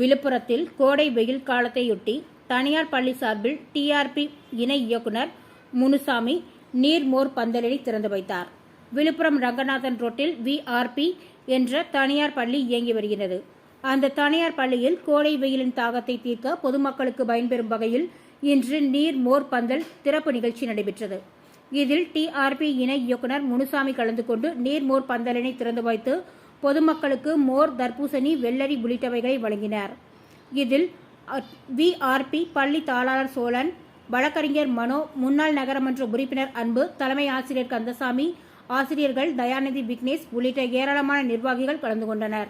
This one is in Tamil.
விழுப்புரத்தில் கோடை வெயில் காலத்தையொட்டி தனியார் பள்ளி சார்பில் டிஆர்பி இணை இயக்குனர் முனுசாமி நீர்மோர் பந்தலினை திறந்து வைத்தார். விழுப்புரம் ரங்கநாதன் ரோட்டில் விஆர்பி என்ற தனியார் பள்ளி இயங்கி வருகிறது. அந்த தனியார் பள்ளியில் கோடை வெயிலின் தாகத்தை தீர்க்க பொதுமக்களுக்கு பயன்பெறும் வகையில் இன்று நீர் மோர் பந்தல் திறப்பு நிகழ்ச்சி நடைபெற்றது. இதில் டிஆர்பி இணை இயக்குனர் முனுசாமி கலந்து கொண்டு நீர்மோர் பந்தலினை திறந்து வைத்து பொதுமக்களுக்கு மோர் தர்பூசணி வெள்ளரி உள்ளிட்டவைகளை வழங்கினார். இதில் விஆர்பி பள்ளி தாளாளர் சோழன் வழக்கறிஞர் மனோ முன்னாள் நகரமன்ற உறுப்பினர் அன்பு தலைமை ஆசிரியர் கந்தசாமி ஆசிரியர்கள் தயாநிதி விக்னேஷ் உள்ளிட்ட ஏராளமான நிர்வாகிகள் கலந்து கொண்டனர்.